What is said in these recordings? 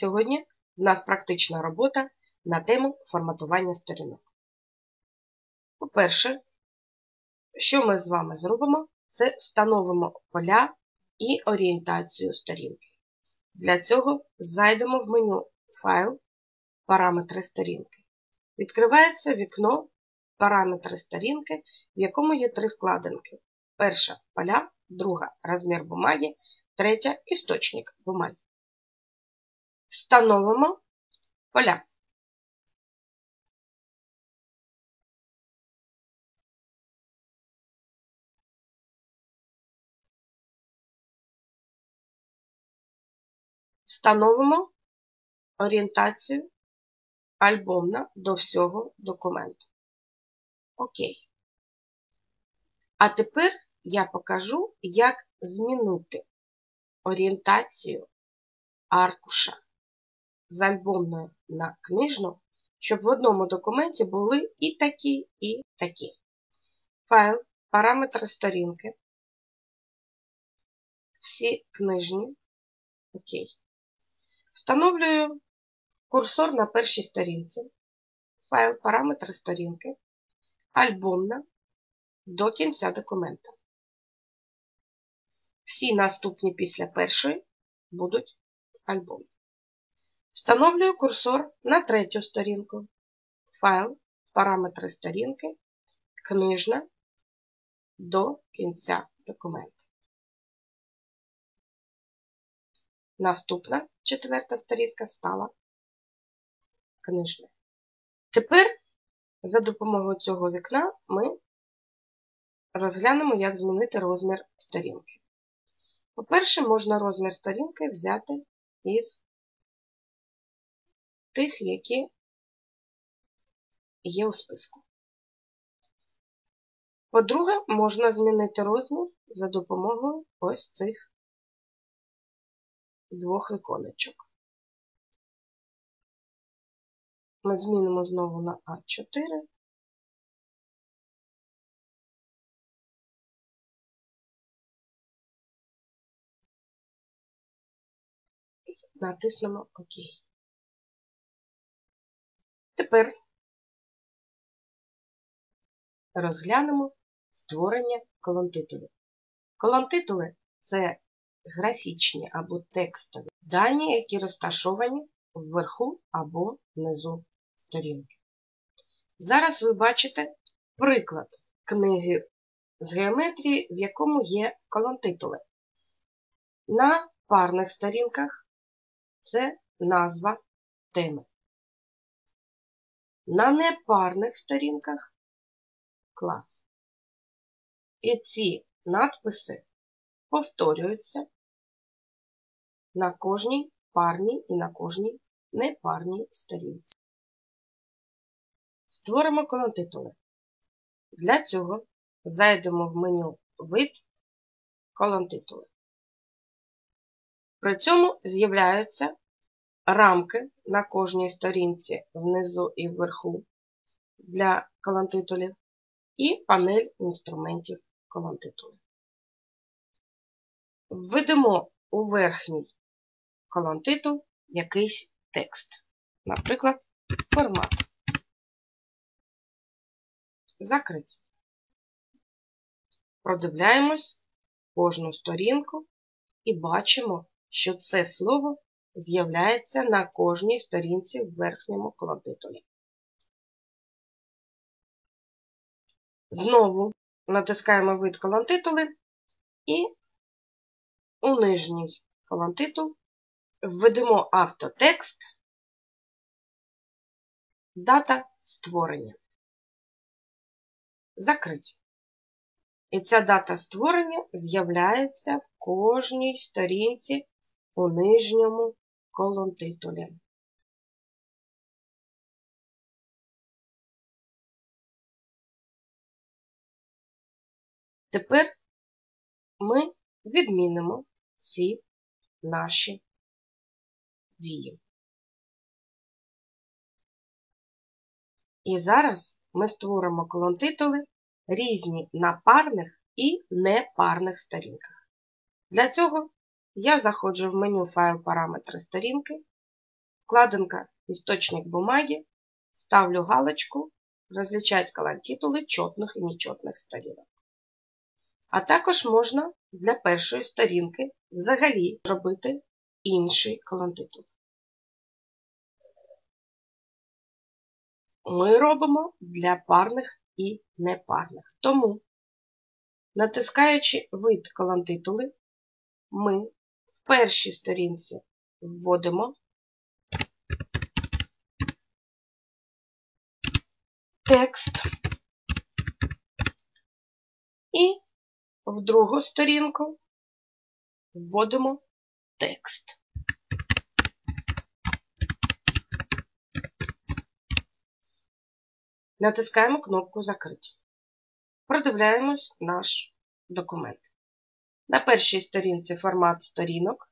Сьогодні в нас практична робота на тему форматування сторінок. По-перше, що ми з вами зробимо, це встановимо поля і орієнтацію сторінки. Для цього зайдемо в меню Файл, Параметри сторінки. Відкривається вікно Параметри сторінки, в якому є три вкладинки. Перша поля, друга розмір бумаги, третя істочник бумаги. Встановимо поля. Встановимо орієнтацію альбомна до всього документу. Окей. А тепер я покажу, як змінити орієнтацію аркуша з альбомною на книжну, щоб в одному документі були і такі, і такі. Файл, параметри сторінки. Всі книжні. Окей. Встановлюю курсор на першій сторінці. Файл, параметри сторінки. Альбомна до кінця документа. Всі наступні після першої будуть альбомні. Встановлюю курсор на третю сторінку. Файл, параметри сторінки, книжна до кінця документа. Наступна четверта сторінка стала книжною. Тепер за допомогою цього вікна ми розглянемо, як змінити розмір сторінки. По-перше, можна розмір сторінки взяти із тих, які є у списку. По-друге, можна змінити розмір за допомогою ось цих двох віконечок. Ми змінимо знову на А4. Натиснемо ОК. Тепер розглянемо створення колонтитулів. Колонтитули це графічні або текстові дані, які розташовані вверху або внизу сторінки. Зараз ви бачите приклад книги з геометрії, в якому є колонтитули. На парних сторінках це назва теми. На непарних сторінках клас. І ці надписи повторюються на кожній парній і на кожній непарній сторінці. Створимо колонтитули. Для цього зайдемо в меню Вид колонтитули. При цьому з'являються рамки на кожній сторінці внизу і вверху для колонтитулів і панель інструментів колонтитулів. Введемо у верхній колонтитул якийсь текст, наприклад, формат. Закрить. Продивляємось кожну сторінку і бачимо, що це слово з'являється на кожній сторінці в верхньому колонтитулі. Знову натискаємо вид колонтитули і у нижній колонтитул введемо автотекст, дата створення. Закрить. І ця дата створення з'являється в кожній сторінці у нижньому колонтитулі. Тепер ми відмінимо ці наші дії. І зараз ми створимо колонтитули різні на парних і непарних сторінках. Для цього я заходжу в меню Файл параметри сторінки, вкладинка «Источник бумаги», ставлю галочку «Розлічать колонтитули чотних і нечотних сторінок». А також можна для першої сторінки взагалі зробити інший колонтитул. Ми робимо для парних і непарних. Тому, натискаючи вид колонтитули, ми першій сторінці вводимо текст і в другу сторінку вводимо текст. Натискаємо кнопку Закрити. Продивляємось наш документ. На першій сторінці формат сторінок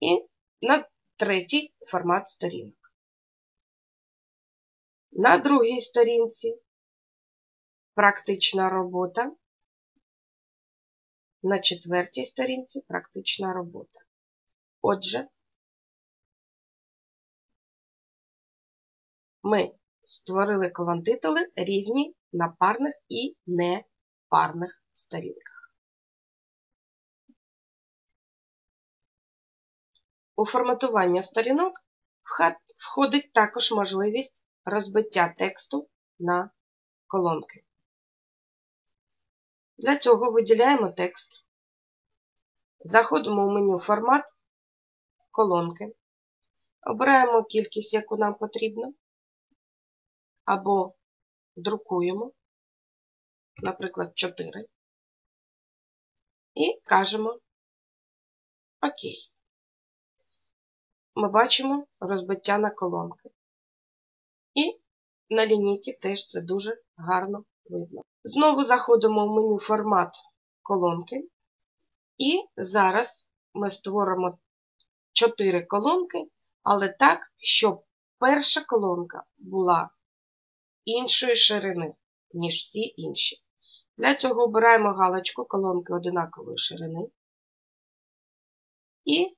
і на третій формат сторінок. На другій сторінці практична робота. На четвертій сторінці практична робота. Отже, ми створили колонтитули різні на парних і непарних сторінках. У форматування сторінок входить також можливість розбиття тексту на колонки. Для цього виділяємо текст, заходимо в меню Формат колонки, обираємо кількість, яку нам потрібно, або друкуємо, наприклад, 4, і кажемо ОК. Ми бачимо розбиття на колонки. І на лінійці теж це дуже гарно видно. Знову заходимо в меню Формат колонки. І зараз ми створимо 4 колонки, але так, щоб перша колонка була іншої ширини, ніж всі інші. Для цього обираємо галочку колонки одинакової ширини і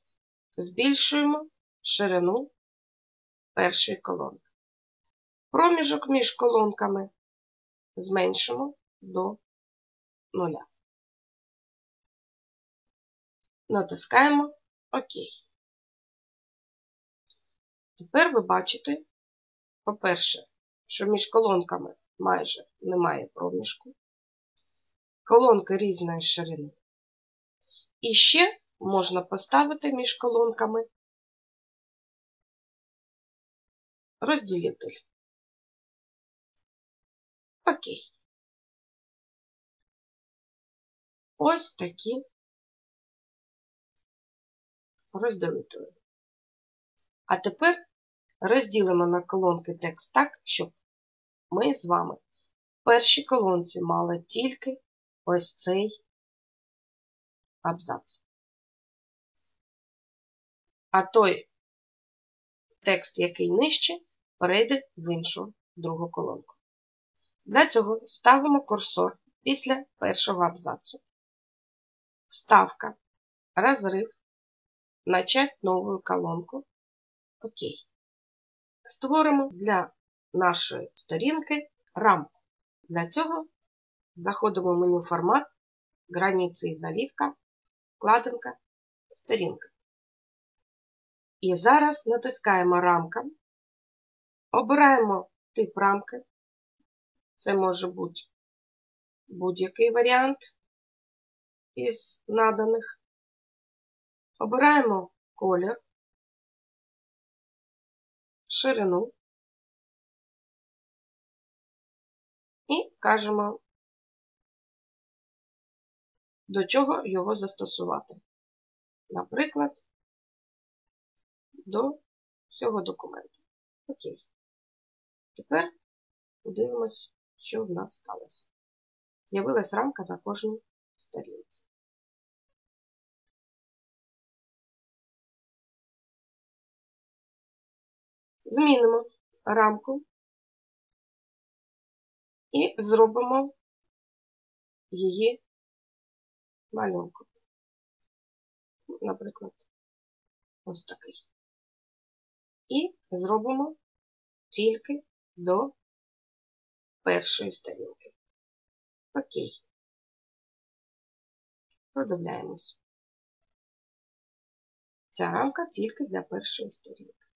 збільшуємо ширину першої колонки. Проміжок між колонками зменшимо до нуля. Натискаємо ОК. Тепер ви бачите, по-перше, що між колонками майже немає проміжку. Колонки різної ширини. І ще можна поставити між колонками розділитель. Окей. Ось такі розділителі. А тепер розділимо на колонки текст так, щоб ми з вами в першій колонці мали тільки ось цей абзац. А той текст, який нижче, перейде в іншу другу колонку. Для цього ставимо курсор після першого абзацу. Вставка, розрив, начать нову колонку. Окей. Створимо для нашої сторінки рамку. Для цього заходимо в меню Формат, границі і залівка, вкладинка, сторінка. І зараз натискаємо рамка, обираємо тип рамки. Це може бути будь-який варіант із наданих. Обираємо колір, ширину і кажемо, до чого його застосувати. Наприклад, до всього документу. Окей. Тепер подивимось, що в нас сталося. З'явилась рамка на кожній сторінці. Змінимо рамку і зробимо її малюнку. Наприклад, ось такий. І зробимо тільки до першої сторінки. Окей. Продивляємось. Ця рамка тільки для першої сторінки.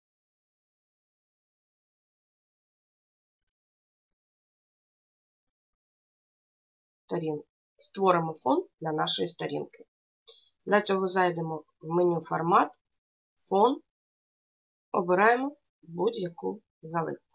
Сторін. Створимо фон для нашої сторінки. Для цього зайдемо в меню Формат, фон, обираємо будь-яку заливку.